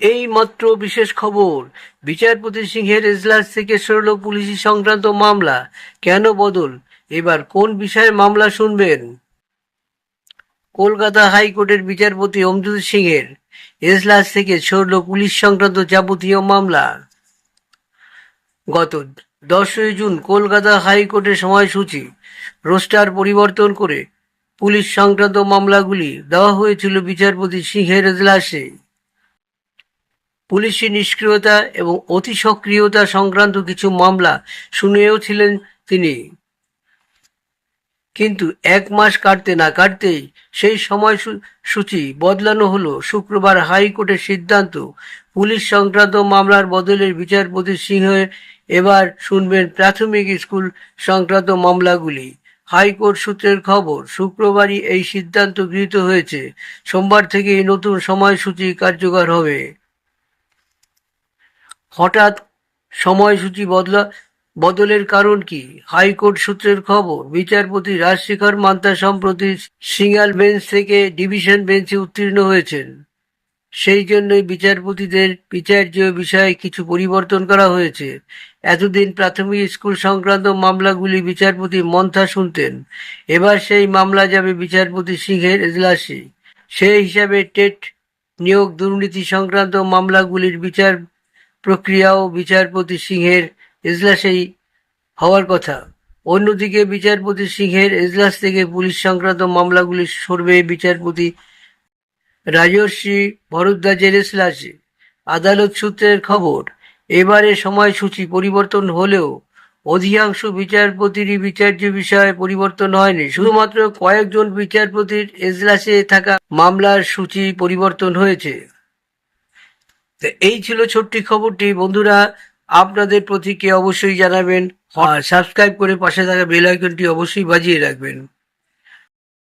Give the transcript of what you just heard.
এই মাত্র বিশেষ খবর। বিচারপতি সিংহের এজলাস থেকে সরল পুলিশি সংক্রান্ত মামলা কেন বদল? এবার কোন বিষয়ে মামলা শুনবেন? কলকাতা হাইকোর্টের বিচারপতি অমজুদ সিংহের এজলাস থেকে সরল পুলিশ সংক্রান্ত যাবতীয় মামলা। গত দশই জুন কলকাতা হাইকোর্টের সময়সূচি, রোস্টার পরিবর্তন করে পুলিশ সংক্রান্ত মামলাগুলি দেওয়া হয়েছিল বিচারপতি সিংহের এজলাসে। পুলিশি নিষ্ক্রিয়তা এবং অতি সক্রিয়তা সংক্রান্ত কিছু মামলা শুনেও ছিলেন তিনি। কিন্তু এক মাস কাটতে না কাটতেই সেই সময় সূচি বদলানো হলো। শুক্রবার হাইকোর্টের সিদ্ধান্ত, পুলিশ সংক্রান্ত মামলার বদলে বিচারপতি সিংহ এবার শুনবেন প্রাথমিক স্কুল সংক্রান্ত মামলাগুলি। হাইকোর্ট সূত্রের খবর, শুক্রবারই এই সিদ্ধান্ত গৃহীত হয়েছে। সোমবার থেকে এই নতুন সময়সূচি কার্যকর হবে। হঠাৎ সময়সূচি বদলা বদলের কারণ কি? হাইকোর্ট সূত্রের খবর, বিচারপতি রাজশেখর মান্তা সম্প্রতি সিঙ্গাল বেঞ্চ থেকে ডিভিশন বেঞ্চে উত্তীর্ণ হয়েছেন। সেই জন্যই বিচারপতিদের বিচার্য বিষয়ে কিছু পরিবর্তন করা হয়েছে। এতদিন প্রাথমিক স্কুল সংক্রান্ত মামলাগুলি বিচারপতি মন্থা শুনতেন। এবার সেই মামলা যাবে বিচারপতি সিংহের এজলাসে। সেই হিসাবে টেট নিয়োগ দুর্নীতি সংক্রান্ত মামলাগুলির বিচার প্রক্রিয়াও বিচারপতি সিংহের এজলাসেই হওয়ার কথা। অন্যদিকে বিচারপতি সিংহের এজলাস থেকে পুলিশ সংক্রান্ত মামলাগুলি সরবে বিচারপতি রাজর্ষি ভরদ্বাজের এজলাসে। আদালত সূত্রের খবর এবারে সময়সূচি পরিবর্তন হলেও অধিকাংশ বিচারপতিরই বিচার্য বিষয়ে পরিবর্তন হয়নি। শুধুমাত্র কয়েকজন বিচারপতির এজলাসে থাকা মামলার সূচি পরিবর্তন হয়েছে। তো এই ছিল ছোট্টি খবরটি। বন্ধুরা, আপনাদের প্রতিকে অবশ্যই জানাবেন। আর সাবস্ক্রাইব করে পাশে থাকা বেল আইকনটি অবশ্যই বাজিয়ে রাখবেন।